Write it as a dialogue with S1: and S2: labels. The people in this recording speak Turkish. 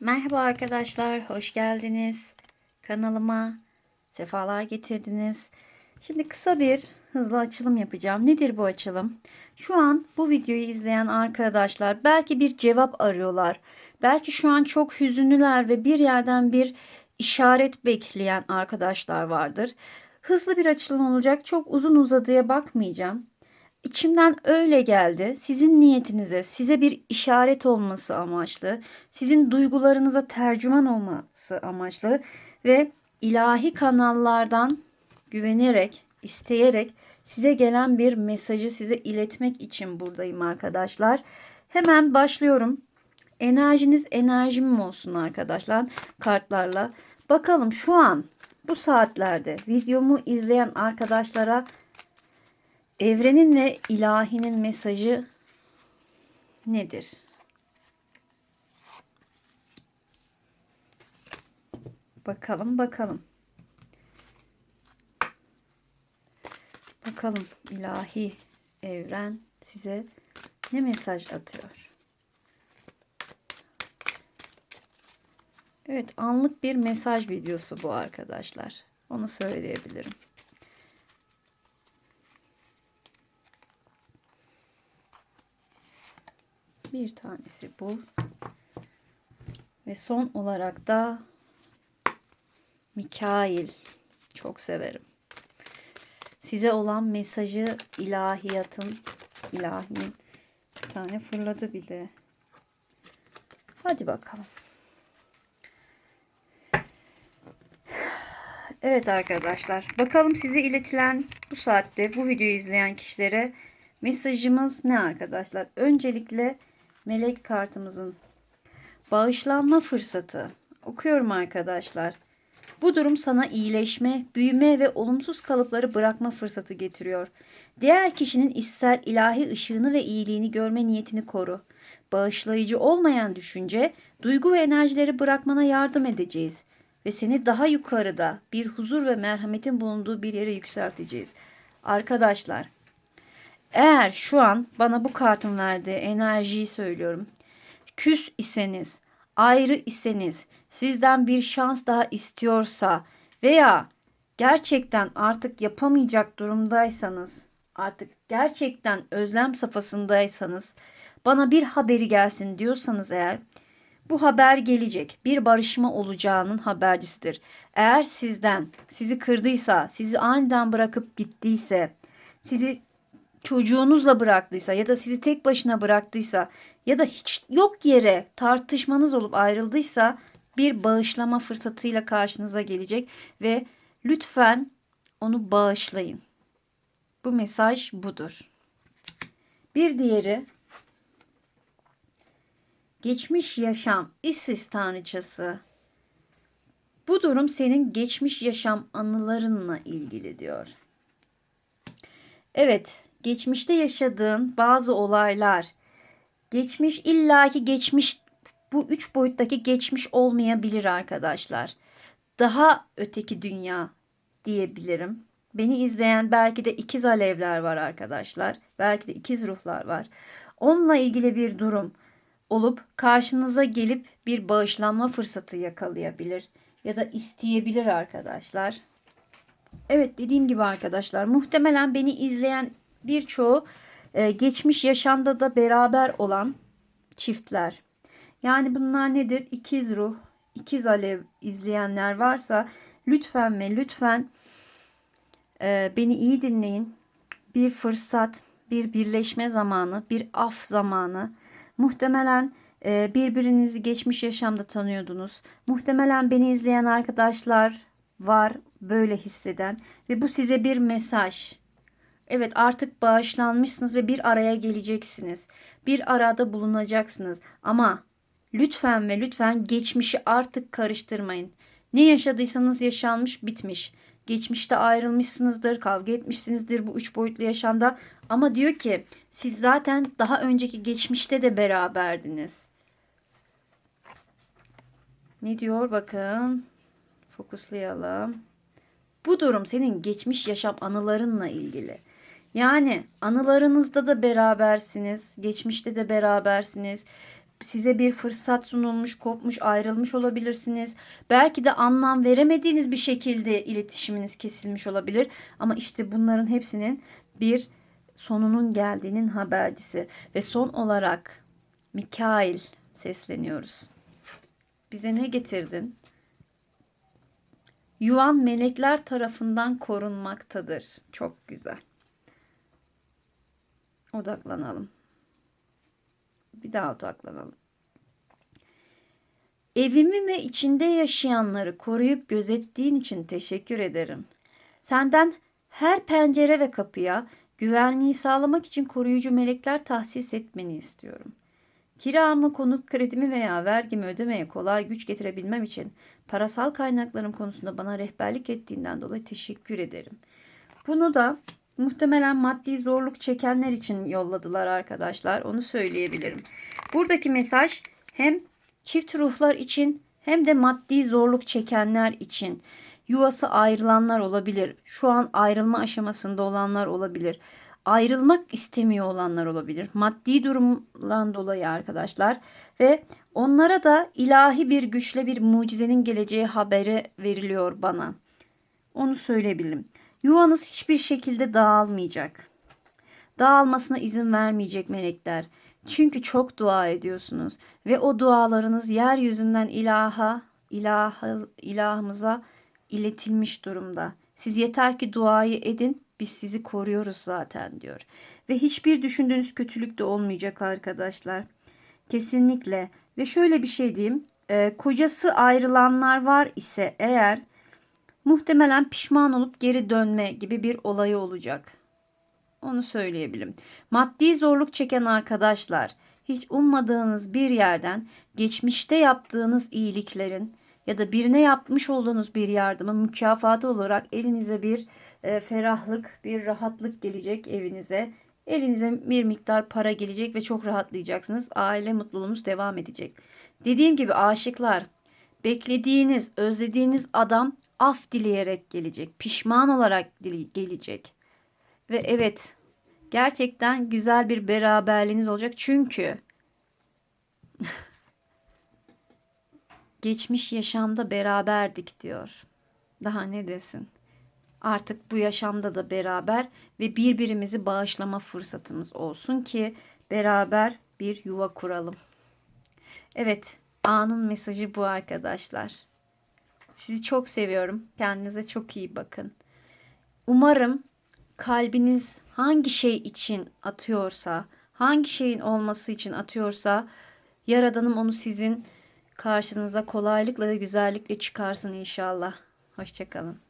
S1: Merhaba arkadaşlar, hoş geldiniz. Kanalıma sefalar getirdiniz. Şimdi kısa bir hızlı açılım yapacağım. Nedir bu açılım? Şu an bu videoyu izleyen arkadaşlar belki bir cevap arıyorlar. Belki şu an çok hüzünlüler ve bir yerden bir işaret bekleyen arkadaşlar vardır. Hızlı bir açılım olacak. Çok uzun uzadıya bakmayacağım. İçimden öyle geldi. Sizin niyetinize, size bir işaret olması amaçlı, sizin duygularınıza tercüman olması amaçlı ve ilahi kanallardan güvenerek, isteyerek size gelen bir mesajı size iletmek için buradayım arkadaşlar. Hemen başlıyorum. Enerjiniz enerjim olsun arkadaşlar kartlarla. Bakalım şu an bu saatlerde videomu izleyen arkadaşlara Evrenin ve ilahinin mesajı nedir? Bakalım bakalım. Bakalım ilahi evren size ne mesaj atıyor? Evet anlık bir mesaj videosu bu arkadaşlar. Onu söyleyebilirim. Bir tanesi bu. Ve son olarak da Mikail. Çok severim. Size olan mesajı ilahiyatın, ilahinin bir tane fırladı bile. Hadi bakalım. Evet arkadaşlar. Bakalım size iletilen bu saatte bu videoyu izleyen kişilere mesajımız ne arkadaşlar? Öncelikle melek kartımızın bağışlanma fırsatı. Okuyorum arkadaşlar. Bu durum sana iyileşme, büyüme ve olumsuz kalıpları bırakma fırsatı getiriyor. Diğer kişinin içsel ilahi ışığını ve iyiliğini görme niyetini koru. Bağışlayıcı olmayan düşünce, duygu ve enerjileri bırakmana yardım edeceğiz ve seni daha yukarıda bir huzur ve merhametin bulunduğu bir yere yükselteceğiz. Arkadaşlar, eğer şu an bana bu kartın verdiği enerjiyi söylüyorum. Küs iseniz, ayrı iseniz, sizden bir şans daha istiyorsa veya gerçekten artık yapamayacak durumdaysanız, artık gerçekten özlem safhasındaysanız, bana bir haberi gelsin diyorsanız eğer bu haber gelecek. Bir barışma olacağının habercisidir. Eğer sizden sizi kırdıysa, sizi aniden bırakıp gittiyse, sizi çocuğunuzla bıraktıysa ya da sizi tek başına bıraktıysa ya da hiç yok yere tartışmanız olup ayrıldıysa bir bağışlama fırsatıyla karşınıza gelecek ve lütfen onu bağışlayın. Bu mesaj budur. Bir diğeri geçmiş yaşam işsiz tanrıçası. Bu durum senin geçmiş yaşam anılarınla ilgili diyor. Evet, geçmişte yaşadığın bazı olaylar, geçmiş illaki geçmiş bu üç boyuttaki geçmiş olmayabilir arkadaşlar. Daha öteki dünya diyebilirim. Beni izleyen belki de ikiz alevler var arkadaşlar. Belki de ikiz ruhlar var. Onunla ilgili bir durum olup karşınıza gelip bir bağışlanma fırsatı yakalayabilir ya da isteyebilir arkadaşlar. Evet dediğim gibi arkadaşlar muhtemelen beni izleyen birçoğu e, geçmiş yaşamda da beraber olan çiftler. Yani bunlar nedir? İkiz ruh, ikiz alev izleyenler varsa lütfen ve lütfen e, beni iyi dinleyin. Bir fırsat, bir birleşme zamanı, bir af zamanı. Muhtemelen e, birbirinizi geçmiş yaşamda tanıyordunuz. Muhtemelen beni izleyen arkadaşlar var böyle hisseden ve bu size bir mesaj. Evet artık bağışlanmışsınız ve bir araya geleceksiniz. Bir arada bulunacaksınız. Ama lütfen ve lütfen geçmişi artık karıştırmayın. Ne yaşadıysanız yaşanmış bitmiş. Geçmişte ayrılmışsınızdır, kavga etmişsinizdir bu üç boyutlu yaşamda. Ama diyor ki siz zaten daha önceki geçmişte de beraberdiniz. Ne diyor bakın. Fokuslayalım. Bu durum senin geçmiş yaşam anılarınla ilgili. Yani anılarınızda da berabersiniz, geçmişte de berabersiniz. size bir fırsat sunulmuş, kopmuş, ayrılmış olabilirsiniz. Belki de anlam veremediğiniz bir şekilde iletişiminiz kesilmiş olabilir. Ama işte bunların hepsinin bir sonunun geldiğinin habercisi. Ve son olarak Mikail sesleniyoruz. Bize ne getirdin? Yuvan melekler tarafından korunmaktadır. Çok güzel. Odaklanalım. Bir daha odaklanalım. Evimi ve içinde yaşayanları koruyup gözettiğin için teşekkür ederim. Senden her pencere ve kapıya güvenliği sağlamak için koruyucu melekler tahsis etmeni istiyorum. Kiramı, konut kredimi veya vergimi ödemeye kolay güç getirebilmem için parasal kaynaklarım konusunda bana rehberlik ettiğinden dolayı teşekkür ederim. Bunu da muhtemelen maddi zorluk çekenler için yolladılar arkadaşlar. Onu söyleyebilirim. Buradaki mesaj hem çift ruhlar için hem de maddi zorluk çekenler için yuvası ayrılanlar olabilir. Şu an ayrılma aşamasında olanlar olabilir. Ayrılmak istemiyor olanlar olabilir. Maddi durumdan dolayı arkadaşlar ve onlara da ilahi bir güçle bir mucizenin geleceği haberi veriliyor bana. Onu söyleyebilirim. Yuvanız hiçbir şekilde dağılmayacak. Dağılmasına izin vermeyecek melekler. Çünkü çok dua ediyorsunuz ve o dualarınız yeryüzünden ilaha, ilaha, ilahımıza iletilmiş durumda. Siz yeter ki duayı edin, biz sizi koruyoruz zaten diyor. Ve hiçbir düşündüğünüz kötülük de olmayacak arkadaşlar. Kesinlikle. Ve şöyle bir şey diyeyim. e, kocası ayrılanlar var ise eğer muhtemelen pişman olup geri dönme gibi bir olayı olacak. Onu söyleyebilirim. Maddi zorluk çeken arkadaşlar hiç ummadığınız bir yerden geçmişte yaptığınız iyiliklerin ya da birine yapmış olduğunuz bir yardımın mükafatı olarak elinize bir e, ferahlık, bir rahatlık gelecek evinize. Elinize bir miktar para gelecek ve çok rahatlayacaksınız. Aile mutluluğunuz devam edecek. Dediğim gibi aşıklar, beklediğiniz, özlediğiniz adam af dileyerek gelecek. Pişman olarak gelecek. Ve evet, gerçekten güzel bir beraberliğiniz olacak. Çünkü geçmiş yaşamda beraberdik diyor. Daha ne desin? Artık bu yaşamda da beraber ve birbirimizi bağışlama fırsatımız olsun ki beraber bir yuva kuralım. Evet, anın mesajı bu arkadaşlar. Sizi çok seviyorum. Kendinize çok iyi bakın. Umarım kalbiniz hangi şey için atıyorsa, hangi şeyin olması için atıyorsa, Yaradanım onu sizin karşınıza kolaylıkla ve güzellikle çıkarsın inşallah. Hoşçakalın.